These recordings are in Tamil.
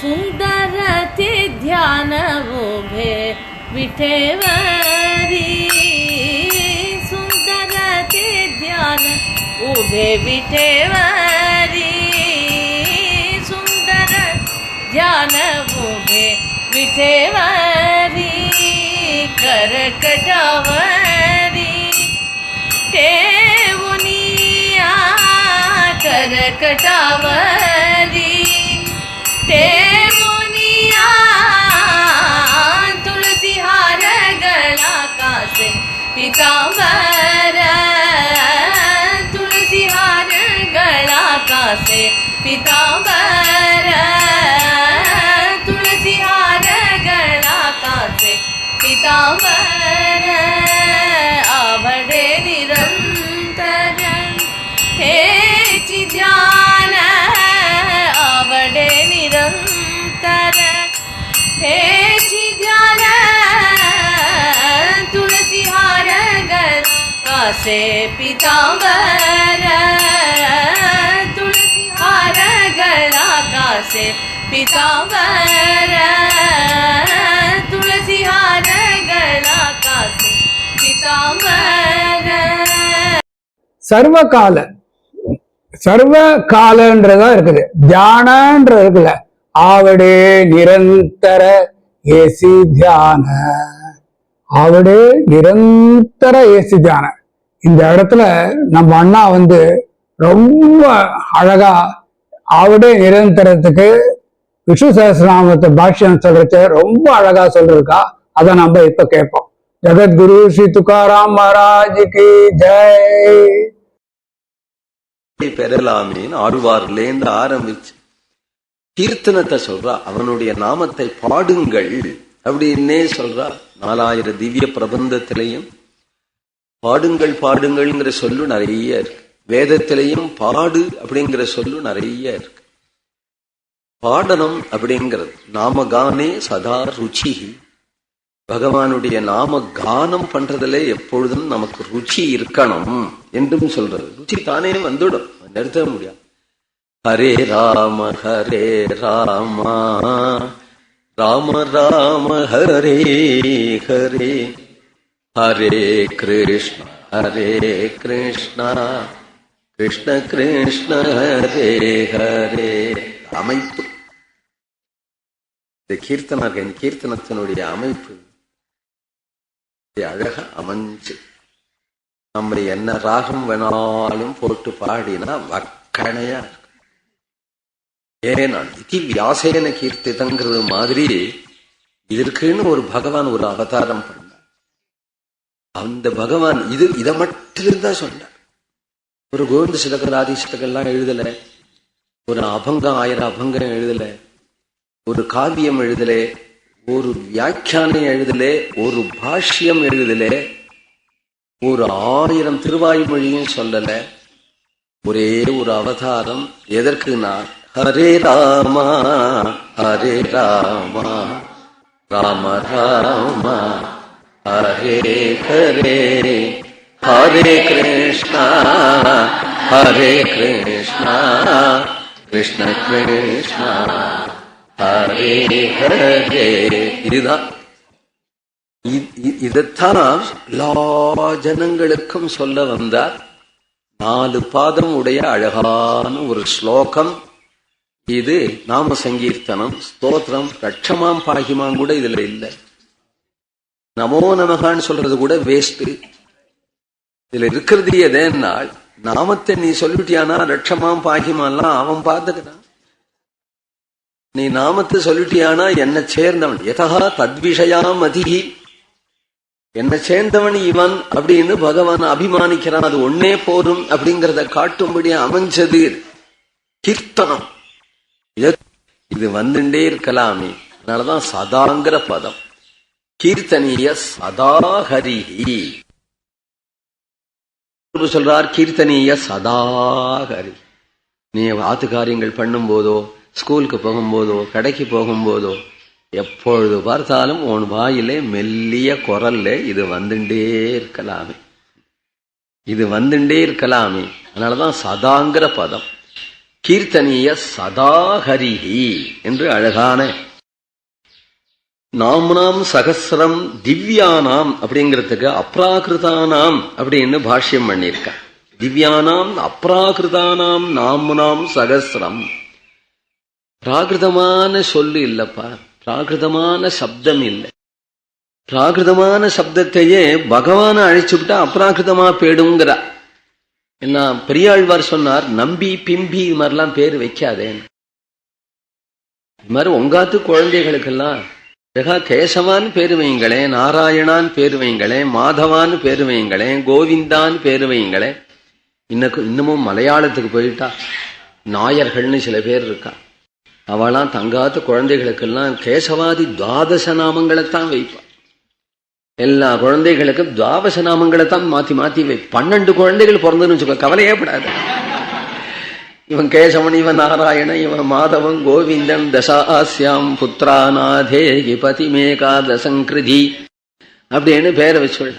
सुंदर ते ध्यान उभे विठेवरी सुंदर ते ध्यान उभे विठेवरी सुंदर ध्यान उभे विठेवरी करकटावरी ते करकटावरी टेवुनिया तुलसी हार गळा कासे पितांबर तुलसी हार गळा कासे पितांबर तुलसी हार गळा चिद्यान आवडे निरंतर। हे चिद्यान तुलसीहार गल कासे पिताम्बर तुलसीहार गला कासे पिताम्बर तुलसीहार गला कासे पिताम्बर सर्वकाल சர்வ காலன்றதா இருக்குது. தியானன்றது இருக்குல்ல. ஆவடே நிரந்தர ஏசி தியான. ஆவடே நிரந்தர ஏசி தியான. இந்த இடத்துல நம்ம அண்ணா வந்து ரொம்ப அழகா ஆவடே நிரந்தரத்துக்கு விஷ்ணு சகசிரநாமத்தை பாஷ்யம் சொல்றத ரொம்ப அழகா சொல்லிருக்கா. அதை நம்ம இப்ப கேட்போம். ஜெகத்குரு ஸ்ரீ துக்காராம் மகாராஜ் கி ஜெய். பெறலாமேன்னு ஆழ்வார்லேருந்து ஆரம்பிச்சு கீர்த்தனத்தை சொல்றா அவனுடைய நாமத்தை பாடுங்கள் அப்படின்னே சொல்றா. நாலாயிரம் திவ்ய பிரபந்தத்திலையும் பாடுங்கள் பாடுங்கள்ங்கிற சொல்லு நிறைய இருக்கு. வேதத்திலையும் பாடு அப்படிங்கிற சொல்லு நிறைய இருக்கு. பாடனம் அப்படிங்கிறது நாமகானே சதா ருச்சி. பகவானுடைய நாம கானம் பண்றதுல எப்பொழுதும் நமக்கு ருச்சி இருக்கணும் என்றும் சொல்றது. ருச்சி தானே வந்துடும். நிறுத்த முடியாது. ஹரே ராம ஹரே ராமா. ராம ராம ஹரே ஹரே. ஹரே கிருஷ்ண ஹரே கிருஷ்ணா. கிருஷ்ண கிருஷ்ண ஹரே ஹரே. அமைப்பு. இந்த கீர்த்தனர்கள் கீர்த்தனத்தினுடைய அமைப்பு அழக அமைஞ்சு. நம்ம என்ன ராகம் வேணாலும் போட்டு பாடினா வக்கணையா ஏன்னா இதி வியாசேன கீர்த்திதங்கிறது மாதிரி இதற்குன்னு ஒரு பகவான் ஒரு அவதாரம் பண்ணார். அந்த பகவான் இது இதை மட்டும் தான் சொன்னார். ஒரு கோவிந்த சிலகர் ஆதி சிலகர்லாம் எழுதல. ஒரு அபங்கம் ஆயிரம் அபங்கம் எழுதல. ஒரு காவியம் எழுதலை. ஒரு வியாக்கியானம் எழுதலே ஒரு பாஷ்யம் எழுதலே ஒரு ஆயிரம் திருவாய்மொழியும் சொல்லல. ஒரே ஒரு அவதாரம். எதற்குனா ஹரே ராமா ஹரே ராமா ராம ராமா ஹரே ஹரே ஹரே கிருஷ்ணா ஹரே கிருஷ்ணா கிருஷ்ண கிருஷ்ணா. ஹரே ஹரே. இதுதான். இ- இதைத்தான் எல்லா ஜனங்களுக்கும் சொல்ல வந்தார். நாலு பாதம் உடைய அழகான ஒரு ஸ்லோகம். இது நாம சங்கீர்த்தனம் ஸ்தோத்திரம் ரட்சமாம் பாகிமாம் கூட இதுல இல்லை. நமோ நமகான்னு சொல்றது கூட வேஸ்ட் இதுல இருக்கிறது எதேனால் நாமத்தை நீ சொல்லிட்டியானா ரட்சமாம் பாகிமான்லாம் அவன் பார்த்துக்கிறான் நீ நாமத்தை சொல்லிட்டியானா என்ன சேர்ந்தவன். எதா தத்விஷயாம் அதிகி என்னை சேர்ந்தவன் இவன் அப்படின்னு பகவான் அபிமானிக்கிறான். அது ஒன்னே போதும் அப்படிங்கறத காட்டும்படி அமைஞ்சது கீர்த்தனம். இது வந்துட்டே இருக்கலாமே. அதனாலதான் சதாங்கிற பதம். கீர்த்தனிய சதா ஹரிஹி சொல்றார் கீர்த்தனிய சதா ஹரி நீ ஆத்து காரியங்கள் பண்ணும் போதோ ஸ்கூலுக்கு போகும்போதோ கடைக்கு போகும்போதோ எப்பொழுது பார்த்தாலும் உன் வாயிலே மெல்லிய குரல்ல இது வந்துட்டே இருக்கலாமே. இது வந்துட்டே இருக்கலாமே. அதனாலதான் சதாங்கிற பதம். கீர்த்தனிய சதாஹரிஹி என்று அழகான நாம்னாம் சகசிரம் திவ்யானாம் அப்படிங்கிறதுக்கு அப்ராகிருதானாம் அப்படின்னு பாஷ்யம் பண்ணியிருக்க திவ்யானாம் அப்ராகிருதானாம் நாம்னாம் சகசிரம். பிராகிருதமான சொல்லு இல்லப்பா. பிராகிருதமான சப்தம் இல்லை. பிராகிருதமான சப்தத்தையே பகவான அழைச்சுவிட்டா அப்ராகிருதமா போயிடுங்கிறா என்ன பெரியாழ்வார் சொன்னார் நம்பி பிம்பி இது மாதிரிலாம் பேர் வைக்காதேன்னு இது மாதிரி உங்காத்து குழந்தைகளுக்கெல்லாம் ஜெகா கேசவான் பேர் வைங்களேன் நாராயணான் பேர் வைங்களேன் மாதவான் பேர் வைங்களேன் கோவிந்தான் பேர் வைங்களேன் இன்னக்கு இன்னமும் மலையாளத்துக்கு போயிட்டா நாயர்கள்னு சில பேர் இருக்கா. அவளாம் தங்காத்த குழந்தைகளுக்கெல்லாம் கேசவாதி துவாதச நாமங்களைத்தான் வைப்பா எல்லா குழந்தைகளுக்கும் துவாதச நாமங்களைத்தான் மாத்தி மாத்தி வை. பன்னெண்டு குழந்தைகள் பிறந்ததுன்னு வச்சுக்கோ கவலையே படாது. இவன் கேசவன் இவன் நாராயணன் இவன் மாதவன் கோவிந்தன் தசாஸ்யாம் புத்திராநாதே பதி மேகாதசங்கிருதி அப்படின்னு பேரை வச்சுள்ள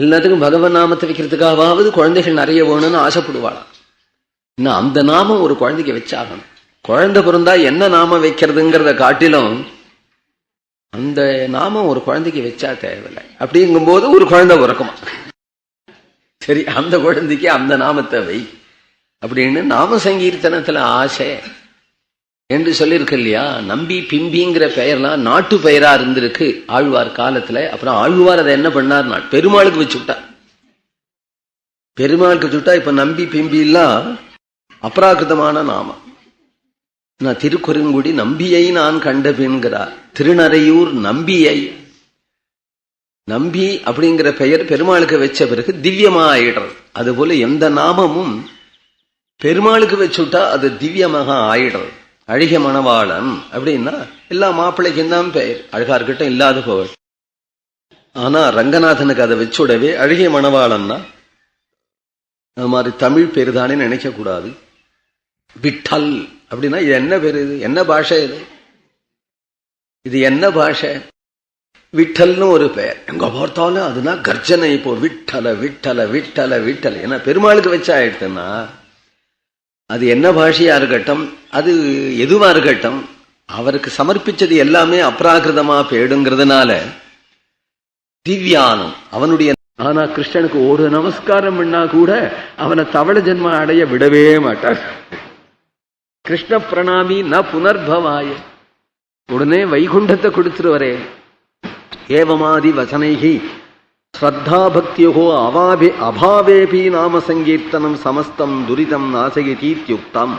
எல்லாத்துக்கும் பகவன் நாமத்தை வைக்கிறதுக்காகவாவது குழந்தைகள் நிறைய வேணும்னு ஆசைப்படுவாளாம். இன்னும் அந்த நாமம் ஒரு குழந்தைக்கு வச்சாகணும். குழந்தை பிறந்தா என்ன நாமம் வைக்கிறதுங்கிறத காட்டிலும் அந்த நாமம் ஒரு குழந்தைக்கு வச்சா தேவையில்லை. அப்படிங்கும்போது ஒரு குழந்தை பிறக்குமா? சரி அந்த குழந்தைக்கு அந்த நாமத்தை வை அப்படின்னு நாம சங்கீர்த்தனத்துல ஆசை. என்று சொல்லியிருக்கு இல்லையா? நம்பி பிம்பிங்கிற பெயர்லாம் நாட்டு பெயரா இருந்திருக்கு ஆழ்வார் காலத்துல. அப்புறம் ஆழ்வார் அதை என்ன பண்ணார் பெருமாளுக்கு வச்சு விட்டா பெருமாளுக்கு வச்சு விட்டா இப்ப நம்பி பிம்பி எல்லாம் அபராகிருதமான நாமம். நான் திருக்குறுங்குடி நம்பியை நான் கண்டபின்கிறார் திருநறையூர் நம்பியை. நம்பி அப்படிங்கிற பெயர் பெருமாளுக்கு வச்ச பிறகு திவ்யமா ஆயிடுறது அதுபோல எந்த நாமமும் பெருமாளுக்கு வச்சுட்டா அது திவ்யமாக ஆயிடுறது. அழகிய மணவாளன் அப்படின்னா எல்லா மாப்பிள்ளைக்கும் தான் பெயர். அழகார்கிட்ட இல்லாத போவல் ஆனா ரங்கநாதனுக்கு அதை வச்சுடவே அழகிய மணவாளன்னா அது மாதிரி தமிழ் பேர் தானே நினைக்க கூடாது விட்டல். அப்படின்னா இது என்ன பேர் இது? என்ன பாஷை இது? இது என்ன பாஷை? விட்டல்னு ஒரு பெயர். எங்க பார்த்தாலும் அதுனா கர்ஜனை இப்போ விட்டல விட்டல விட்டல விட்டல. ஏன்னா பெருமாளுக்கு வச்சா அது என்ன பாஷையா இருக்கட்டும் அது எதுவா இருக்கட்டும் அவருக்கு சமர்ப்பிச்சது எல்லாமே அப்ராகிருதமா போயிடுங்கிறதுனால திவ்யானம் அவனுடைய ஆனா கிருஷ்ணனுக்கு ஒரு நமஸ்காரம் பண்ணா கூட அவனை தவள ஜென்ம அடைய விடவே மாட்டார். கிருஷ்ண பிரணாமி ந புனர்பவாய. உடனே வைகுண்டத்தை கொடுத்துருவரே. ஏவமாதி வசனைகி ஸ்ரத்தா பக்தியோ அவாபி அபாவேபி நாம சங்கீர்த்தனம் சமஸ்தம் துரிதம் நாசயதீத்யுக்தம்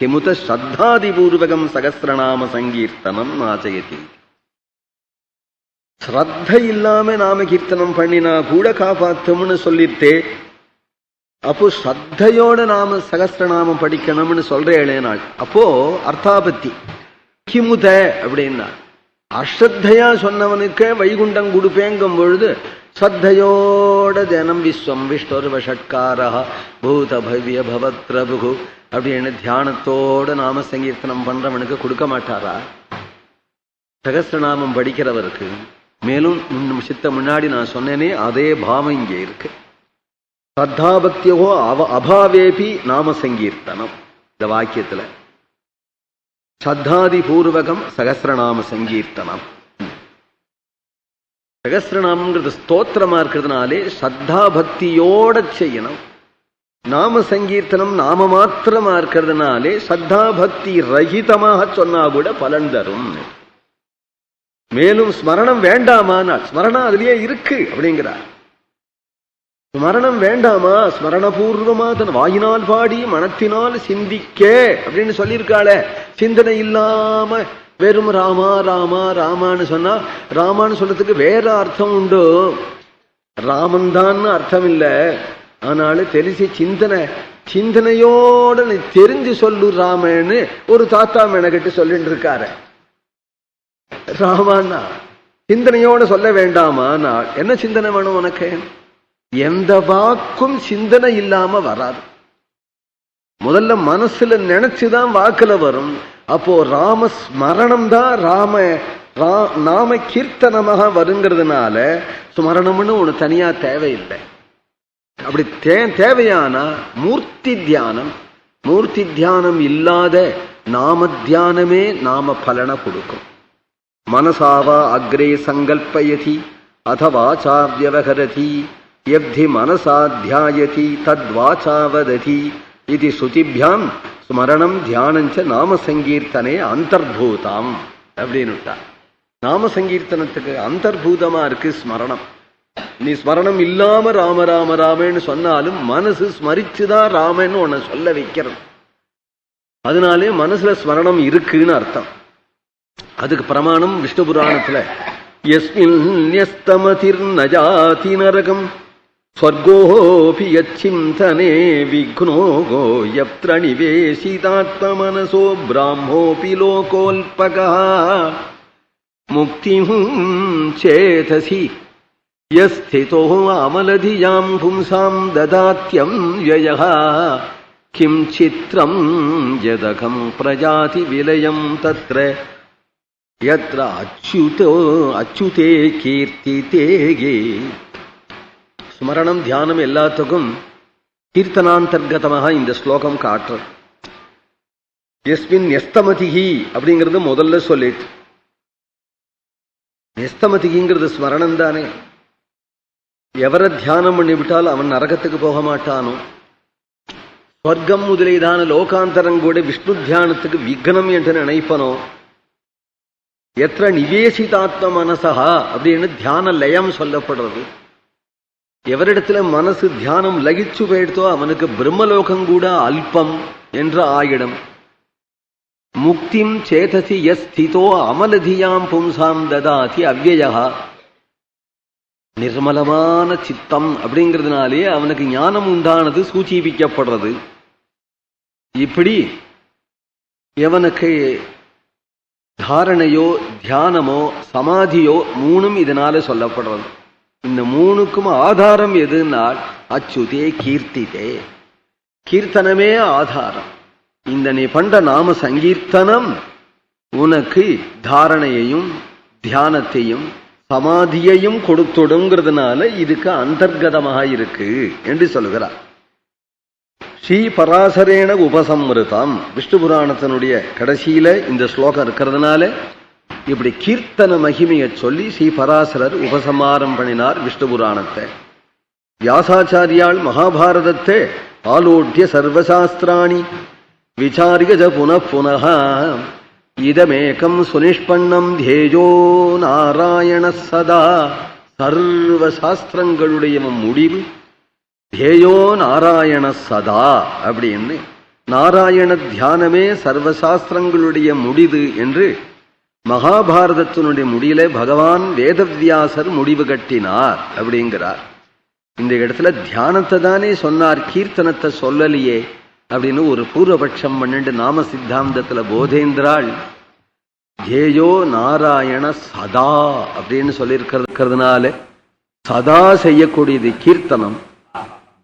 கிமுத ஸ்ரத்தாதிபூர்வகம் சகசிரநாம சங்கீர்த்தனம் நாசயதி ஸ்ரத்த இல்லாம நாம கீர்த்தனம் பண்ணினா கூட காப்பாத்தும்னு சொல்லிட்டு அப்போ ஸ்ரத்தையோட நாம சகசிரநாமம் படிக்கணும்னு இளைய நாள். அப்போ அர்த்தாபத்தி கிமுத அப்படின்னா அஸ்ரத்தையா சொன்னவனுக்கு வைகுண்டம் கொடுப்பேங்கும் பொழுது ஸ்ரத்தையோட ஜனம் விஸ்வம் விஷ்ணுர்வ ஷட்காரா பூத பவ்ய பவத் பிரபு அப்படின்னு தியானத்தோட நாம சங்கீர்த்தனம் பண்றவனுக்கு கொடுக்க மாட்டாரா? சகசிரநாமம் படிக்கிறவருக்கு மேலும் சித்த முன்னாடி நான் சொன்னேனே அதே பாவம் இங்கே இருக்கு. ஸ்ரத்தாபக்தியோ அவ அபாவேபி நாம சங்கீர்த்தனம் இந்த வாக்கியத்துல. ஸ்ரத்தாதி பூர்வகம் சகசிரநாம சங்கீர்த்தனம் சகசிரநாமங்கிறது ஸ்தோத்திரமா இருக்கிறதுனாலே ஸ்ரத்தா பக்தியோட செய்யணும். நாம சங்கீர்த்தனம் நாம மாத்திரமா இருக்கிறதுனாலே ஸ்ரத்தா பக்தி ரகிதமாக சொன்னா கூட பலன் தரும். மேலும் ஸ்மரணம் வேண்டாமா ஸ்மரணம் அதுலயே இருக்கு அப்படிங்கிறார். ஸ்மரணம் வேண்டாமா? ஸ்மரணபூர்வமா தன் வாயினால் பாடி மனத்தினால் சிந்திக்க அப்படின்னு சொல்லியிருக்காளே. சிந்தனை இல்லாம வெறும் ராமா ராமா ராமான்னு சொன்னா ராமான்னு சொல்றதுக்கு வேற அர்த்தம் உண்டு. ராமன் தான் அர்த்தம் இல்ல ஆனாலும் தெரிஞ்சு சிந்தனை சிந்தனையோட தெரிஞ்சு சொல்லு ராமன்னு ஒரு தாத்தா மெனக்கிட்டு சொல்லிட்டு இருக்காரு ராமான்னா சிந்தனையோட சொல்ல வேண்டாமா நான் என்ன சிந்தனை வேணும் உனக்கு? எந்த வாக்கும் சிந்தனை இல்லாம வராது. முதல்ல மனசுல நினைச்சுதான் வாக்குல வரும். அப்போ ராம ஸ்மரணம் தான் ராம நாம கீர்த்தனமாக வருங்கிறதுனால ஸ்மரணம்னு ஒண்ணு தனியா தேவையில்லை. அப்படி தே தேவையான மூர்த்தி தியானம். மூர்த்தி தியானம் இல்லாத நாம தியானமே நாம பலனை கொடுக்கும். மனசாவா அக்ரே சங்கல்பயதி அதவாச்சா வியவகரதி எப்தி மனசா தியாயதி தத்வாச்சா வததி இது சுதிபியாம் ஸ்மரணம் தியானஞ்ச நாம சங்கீர்த்தனே அந்தர்பூதாம் அப்படின்னுட்டா நாம சங்கீர்த்தனத்துக்கு அந்தர்பூதமா இருக்கு ஸ்மரணம்। நீ ஸ்மரணம் இல்லாம ராம ராம ராமன்னு சொன்னாலும் மனசு ஸ்மரிச்சுதான் ராமன்னு உன்னை சொல்ல வைக்கிறது. அதனாலே மனசுல ஸ்மரணம் இருக்குன்னு அர்த்தம். அதுக்கு பிரமாணம் விஷ்ணு புராணத்துல எஸ்மின் நஜாதி நரகம் ஸ்வர்கோபி யச்சிந்தனே விக்னோகோ யத்ர நிவேசிதாத்மமனசோ பிராமோபி லோகோல்பகா முக்திம் சேதசி யஸ்திதோ அமலதியாம் பும்சாம் ததாத்யம் யயः கிம் சித்ரம் யதகம் பிரஜாதி விலயம் தத்ர யத்ர அச்சுதோ அச்சுதே கீர்த்திதேகே ஸ்மரணம் தியானம் எல்லாத்துக்கும் கீர்த்தனாந்தர்கதமாக இந்த ஸ்லோகம் காட்டுறது எஸ்மின் எஸ்தமதிகி அப்படிங்கிறது முதல்ல சொல்லிட்டு. எஸ்தமதிகிங்கிறது ஸ்மரணம் தானே. எவரை தியானம் பண்ணிவிட்டால் அவன் நரகத்துக்கு போக மாட்டானோ? ஸ்வர்க்கம் முதலீதான லோகாந்தரம் கூட விஷ்ணு தியானத்துக்கு விக்னம் என்று நினைப்பனோ? எத்த நிவேசிதாத்ம மனசா அப்படின்னு தியான லயம் சொல்லப்படுறது. எவரிடத்துல மனசு தியானம் லகிச்சு போயிடுத்தோ அவனுக்கு பிரம்மலோகம் கூட அல்பம் என்று ஆயிடும். முக்திம் சேதசி எஸ் ஸ்திதோ அமலதியாம் பும்சாம் ததாதி அவ்வயா நிர்மலமான சித்தம் அப்படிங்கிறதுனாலே அவனுக்கு ஞானம் உண்டானது சூச்சிப்பிக்கப்படுறது இப்படி எவனுக்கு தாரணையோ தியானமோ சமாதியோ மூணும் இதனால சொல்லப்படுறது. இந்த மூணுக்கும் ஆதாரம் எதுனால் அச்சுதே கீர்த்திதே. கீர்த்தனமே ஆதாரம். இந்த நீ பண்ற நாம சங்கீர்த்தனம் உனக்கு தாரணையையும் தியானத்தையும் சமாதியையும் கொடுத்துடுங்கிறதுனால இதுக்கு அந்தர்கதமாக இருக்கு என்று சொல்லுகிறார் ஸ்ரீ பராசரேன உபசம்ருதம் விஷ்ணு புராணத்தினுடைய கடைசியில இந்த ஸ்லோகம் இருக்கிறதுனால இப்படி கீர்த்தன மகிமையை சொல்லி ஸ்ரீ பராசரர் உபசமாரம் பண்ணினார் விஷ்ணு புராணத்தை. வியாசாச்சாரியால் மகாபாரதத்தை ஆலோட்டிய சர்வசாஸ்திராணி. விசாரிய ஜ புனః இதமேகம் சுனிஷ்பண்ணம் தேஜோ நாராயண சதா. சர்வ சாஸ்திரங்களுடைய முடிவு. தேயோ நாராயண சதா அப்படின்னு. நாராயண தியானமே சர்வசாஸ்திரங்களுடைய முடிவு என்று மகாபாரதத்தினுடைய முடியில பகவான் வேதவியாசர் முடிவு கட்டினார் அப்படிங்கிறார். இந்த இடத்துல தியானத்தை தானே சொன்னார் கீர்த்தனத்தை சொல்லலையே அப்படின்னு ஒரு பூர்வபட்சம் பண்ணிட்டு நாம சித்தாந்தத்துல போதேந்திராள் ஏயோ நாராயண சதா அப்படின்னு சொல்லியிருக்கிறதுனால சதா செய்யக்கூடியது கீர்த்தனம்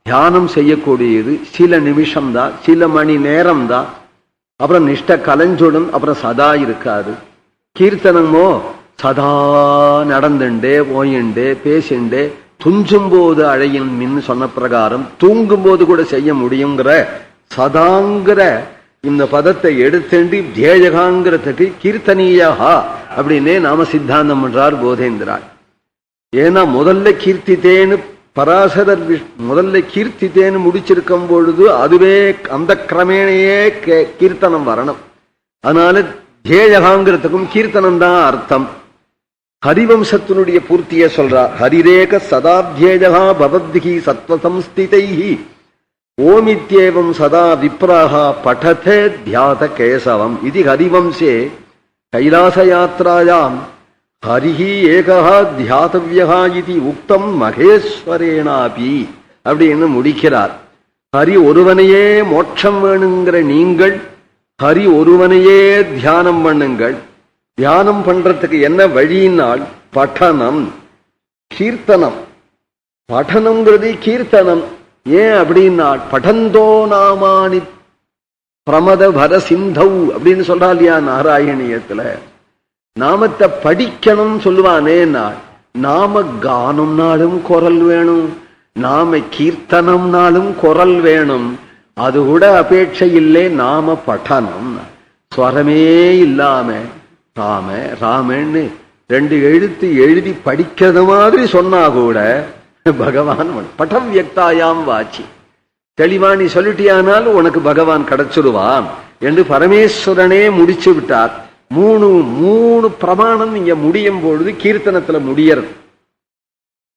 தியானம் செய்யக்கூடியது சில நிமிஷம் தான் சில மணி நேரம் தான் அப்புறம் நிஷ்ட கலைஞ்சுடும் அப்புறம் சதா இருக்காது. கீர்த்தனமோ சதா நடந்துண்டே போயிண்டே பேசிண்டே துஞ்சும் போது அழையின் மின் சொன்ன பிரகாரம் தூங்கும் போது கூட செய்ய முடியுங்கிற சதாங்கிற இந்த பதத்தை எடுத்துண்டு தேயகாங்கிறதுக்கு கீர்த்தனீயா அப்படின்னே நாம சித்தாந்தம் பண்றார் போதேந்திராள் ஏன்னா முதல்ல கீர்த்தித்தேன்னு பராசரர் முதல்ல கீர்த்தித்தேன்னு முடிச்சிருக்கும் பொழுது அதுவே அந்த கிரமேணையே கே- கீர்த்தனம் வரணும். அதனால ஜேயகாங்கிறதுக்கும் கீர்த்தனம் தான் அர்த்தம். ஹரிவம்சத்தினுடைய பூர்த்திய சொல்றார் ஹரிரேக சதாத்யேஜகா பவத்கி சத்வசம்ஸ்திதைஹி ஓமித்யேவம் சதா விப்ராகா படதே தியாத கேசவம் இது ஹரிவம்சே கைலாசயாத்ராயாம் ஹரிஹி ஏகா தியாதவியா இது உக்தம் மகேஸ்வரேனாபி. அப்படின்னு முடிக்கிறார். ஹரி ஒருவனையே மோட்சம் வேணுங்கிற நீங்கள் ஹரி ஒருவனையே தியானம் பண்ணுங்கள். தியானம் பண்றதுக்கு என்ன வழியினால் பட்டனம் கீர்த்தனம். பఠனம்ங்கிறது கீர்த்தனம். ஏன் அப்படின்னா படந்தோ நாமானி பிரமத பர சிந்தௌ அப்படின்னு சொல்றா இல்லையா நாராயணியத்துல. நாமத்தை படிக்கணும் சொல்லுவானே நாள் நாம கானம்னாலும் குரல் வேணும். நாம கீர்த்தனம்னாலும் குரல் வேணும். அது கூட அபேட்சை இல்லை நாம பட்டனம். ஸ்வரமே இல்லாம ராம ராமன்னு ரெண்டு எழுத்து எழுதி படிக்கிறது மாதிரி சொன்னா கூட பகவான் பட்டம் வியக்தாயாம் வாச்சி. தெளிவா நீ சொல்லிட்டியானால் உனக்கு பகவான் கிடைச்சிருவான் என்று பரமேஸ்வரனே முடிச்சு விட்டார். மூணு மூணு பிரமாணம் இங்க முடியும் பொழுது கீர்த்தனத்துல முடியறது.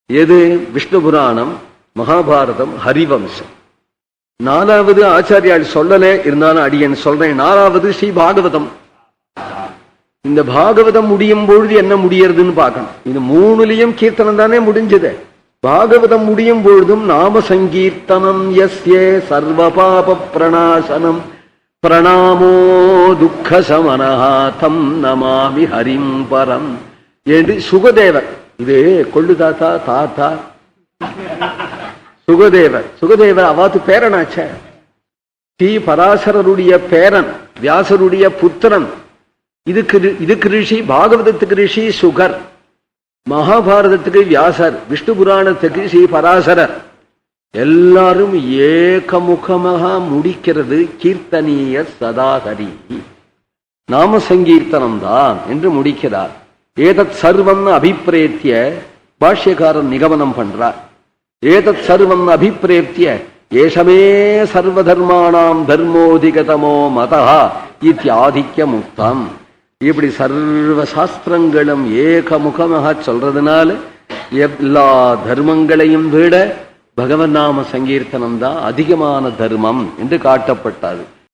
எது? விஷ்ணு புராணம் மகாபாரதம் ஹரிவம்சம். நாலாவது ஆச்சாரியால் சொல்லல இருந்தாலும் அடியன் சொல்றேன். நாலாவது ஸ்ரீ பாகவதம். இந்த பாகவதம் முடியும் பொழுது என்ன முடியறதுன்னு பார்க்கணும். இது மூணுலயும் கீர்த்தனம் தானே முடிஞ்சது. பாகவதம் முடியும் பொழுதும் நாம சங்கீர்த்தனம் எஸ்யே சர்வ பாப பிரணாசனம் பிரணாமோ துக்க சமனஹாத்தம் நமாமி ஹரிம் பரம். என்று சுகதேவர் இது கொள்ளு தாத்தா தாத்தா சுகதேவர் சுகதேவர் அவாத்து பேரனாச்ச. ஸ்ரீ பராசரருடைய பேரன் வியாசருடைய புத்திரன். இதுக்கு இதுக்கு ரிஷி பாகவதத்துக்கு ரிஷி சுகர். மகாபாரதத்துக்கு வியாசர் விஷ்ணு புராணத்துக்கு ஸ்ரீ பராசரர். எல்லாரும் ஏகமுகமாக முடிக்கிறது கீர்த்தனீய சதாகரி. நாம சங்கீர்த்தனம் தான் என்று முடிக்கிறார். ஏதத் சர்வம் அபிப்பிரேத்திய பாஷ்யக்காரன் நிகமனம் பண்றார். ஏதத் சர்வம் அபிப்பிரேத்திய ஏஷமே சர்வதர்மாணாம் தர்மோதிகதமோ மதா இத்தியாதிக்க முக்தம் இப்படி சர்வ சாஸ்திரங்களும் ஏகமுகமாக சொல்றதுனால எல்லா தர்மங்களையும் விட பகவன் நாம சங்கீர்த்தனம் தான் அதிகமான தர்மம் என்று காட்டப்பட்டது.